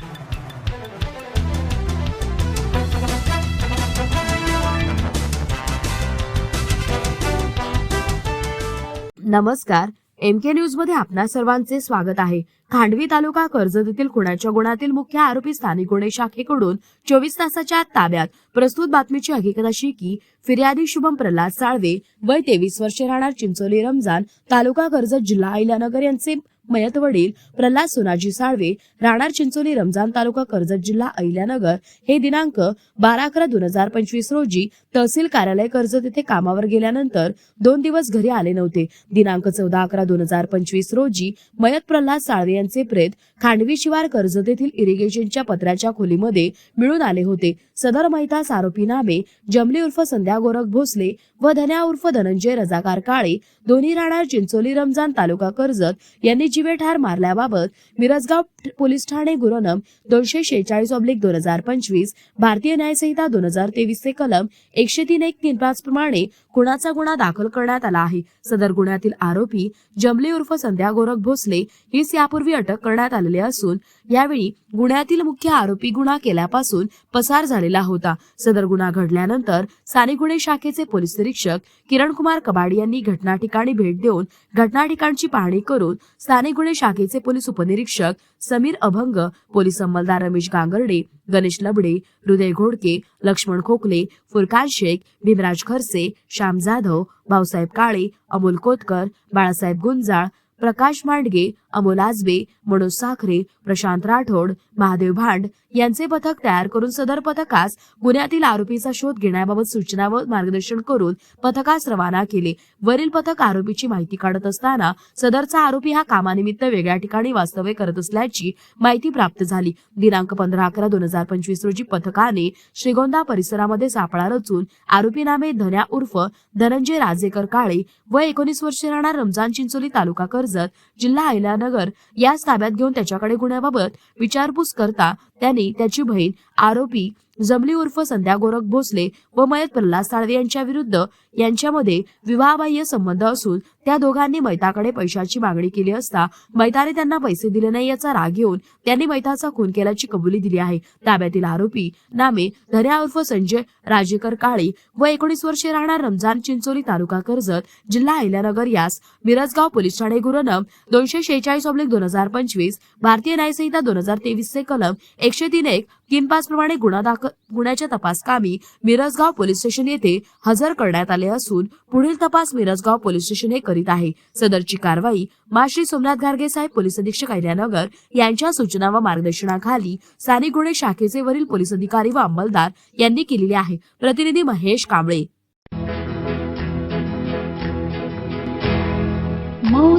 नमस्कार. एम के न्यूजमध्ये आपणा सर्वांचे स्वागत आहे. खांडवी तालुका कर्जतीतील खुणाच्या गुणातील मुख्य आरोपी स्थानिक गुन्हे शाखेकडून चोवीस तासाच्या ताब्यात प्रस्तुत बातमीची हकीकत अशी की फिर्यादी शुभम प्रल्हाद साळवे वय तेवीस वर्षे राहणार चिंचोली रमजान तालुका कर्जत जिल्हा अहिल्यानगर यांचे मयत वडील प्रल्हाद सोनाजी साळवे राहणार चिंचोली रमजान तालुका कर्जत जिल्हा अहिल्यानगर हे दिनांक बारा अकरा दोन हजार पंचवीस रोजी तहसील कार्यालय कर्जत येथे कामावर गेल्यानंतर दोन दिवस घरी आले नव्हते. दिनांक चौदा अकरा दोन हजार पंचवीस रोजी मयत प्रल्हाद साळवे यांचे प्रेत खांडवी शिवार कर्जत येथील इरिगेशनच्या पत्राच्या खोलीमध्ये मिळून आले होते. सदर महितास आरोपी नामे जमली उर्फ संध्या गोरख भोसले व धन्या उर्फ धनंजय रजाकार काळे दोन्ही राहणार चिंचोली रमजान तालुका कर्जत यांनी बेठार मारल्याबाबत मिरजगाव पोलीस ठाणे गुरनम दोनशे शेहेचाळीस ऑब्लिक दोन हजार पंचवीस भारतीय न्यायसंहिता दोन हजार तेवीस चे कलम एकशे तीन एक तीन पाच प्रमाणे खुणाचा गुन्हा दाखल करण्यात आला आहे. सदर गुन्ह्यातील आरोपी जमले उर्फ संध्या गोरख भोसले हीच यापूर्वी अटक करण्यात आलेली असून यावेळी गुन्ह्यातील मुख्य आरोपी गुन्हा केल्यापासून पसार झालेला होता. सदर गुन्हा घडल्यानंतर साने गुन्हे शाखेचे पोलीस निरीक्षक किरण कुमार कबाडी यांनी घटना ठिकाणी भेट देऊन घटना ठिकाणची पाहणी करून साने गुन्हे शाखेचे पोलीस उपनिरीक्षक समीर अभंग पोलीस अंमलदार रमेश गांगर्डे गणेश लबडे हृदय घोडके लक्ष्मण खोकले फुरकान शेख भीमराज खरसे श्याम जाधव भाऊसाहेब काळे अमोल कोतकर बाळासाहेब गुंजाळ प्रकाश मांडगे अमोल आजबे मनोज साखरे प्रशांत राठोड महादेव भांड यांचे पथक तयार करून सदर पथकास गुन्ह्यातील आरोपीचा शोध घेण्याबाबत सूचना व मार्गदर्शन करून पथकास रवाना केले. वरील पथक आरोपीची माहिती काढत असताना सदरचा आरोपी हा कामानिमित्त वेगळ्या ठिकाणी वास्तव्य करत असल्याची माहिती प्राप्त झाली. दिनांक पंधरा अकरा दोन हजार पंचवीस रोजी पथकाने श्रीगोंदा परिसरामध्ये सापळा रचून आरोपी नामे धन्या उर्फ धनंजय राजेकर काळे व एकोणीस वर्षे राहणार रमजान चिंचोली तालुका कर्जत जिल्हा अहिल्यानगर याच ताब्यात घेऊन त्याच्याकडे गुन्ह्याबाबत विचारपूस करता त्यांनी त्याची बहीण आरोपी जमली उर्फ संध्या गोरख भोसले व मयत प्रल्हाद साळवे यांच्या विरुद्ध यांच्यामध्ये विवाहबाह्य संबंध असून त्या दोघांनी मैताकडे पैशाची मागणी केली असता मैताने त्यांना पैसे दिले नाही याचा राग घेऊन त्यांनी मैताचा खून केल्याची कबुली दिली आहे. ताब्यातील आरोपी नामे धन्या उर्फ संजय राजेकर काळे व एकोणीस वर्षे राहणार रमजान चिंचोली तालुका कर्जत जिल्हा अहिल्यानगर यास मिरजगाव पोलीस ठाणे गुरुनम दोनशे शेहेचाळीस ऑब्लिक दोन हजार पंचवीस भारतीय न्यायसंहिता दोन हजार तेवीस चे कलम एकशे तीन एक तीन प्रमाणे गुन्हा दाखल गुन्ह्याच्या तपास कामी मिरजगाव पोलीस स्टेशन येथे हजर करण्यात आले असून पुढील तपास मिरजगाव पोलीस स्टेशन हे करीत आहे. सदरची कारवाई माश्री सोमनाथ गार्गे साहेब पोलीस अधीक्षक अहिल्यानगर यांच्या सूचना व मार्गदर्शनाखाली स्थानिक गुन्हे शाखेचे वरील पोलीस अधिकारी व अंमलदार यांनी केलेली आहे. प्रतिनिधी महेश कांबळे.